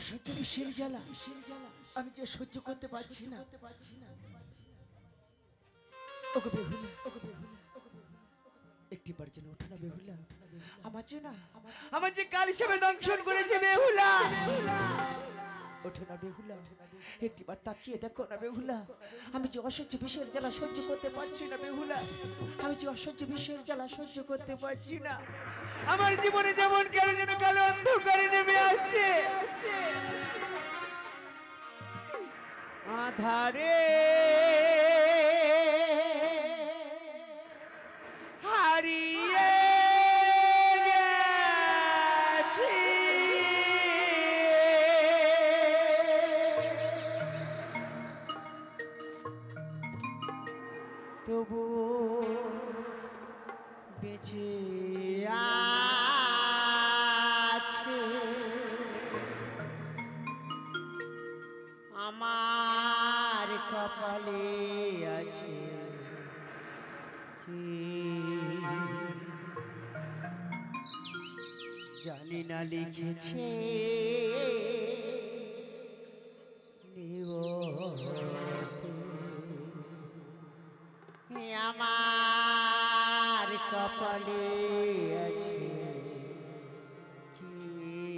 সহ্য জ্বালা? আমি যে সহ্য করতে পারছি না। ওকে বেহুলা ওকে একটি বার যেন ওঠে না বেহুলা। আমার যে না, আমার যে কাল হিসেবে দংশন করেছে বেহুলা। ওঠে না বেহুলা, একটি বার তাকিয়ে দেখো না বেহুলা। আমি যে অসহ্য বিষের জ্বালা সহ্য করতে পারছি না বেহুলা। আমি যে অসহ্য বিষের জ্বালা সহ্য করতে পারছি না। আমার জীবনে যেমন কেন যেন কালো অন্ধকারে আধারে। হারিয়ে গেছি। তবু বেঁচে আছে। আমার কপালে আছে। জানি না লিখেছে। আমার কপালে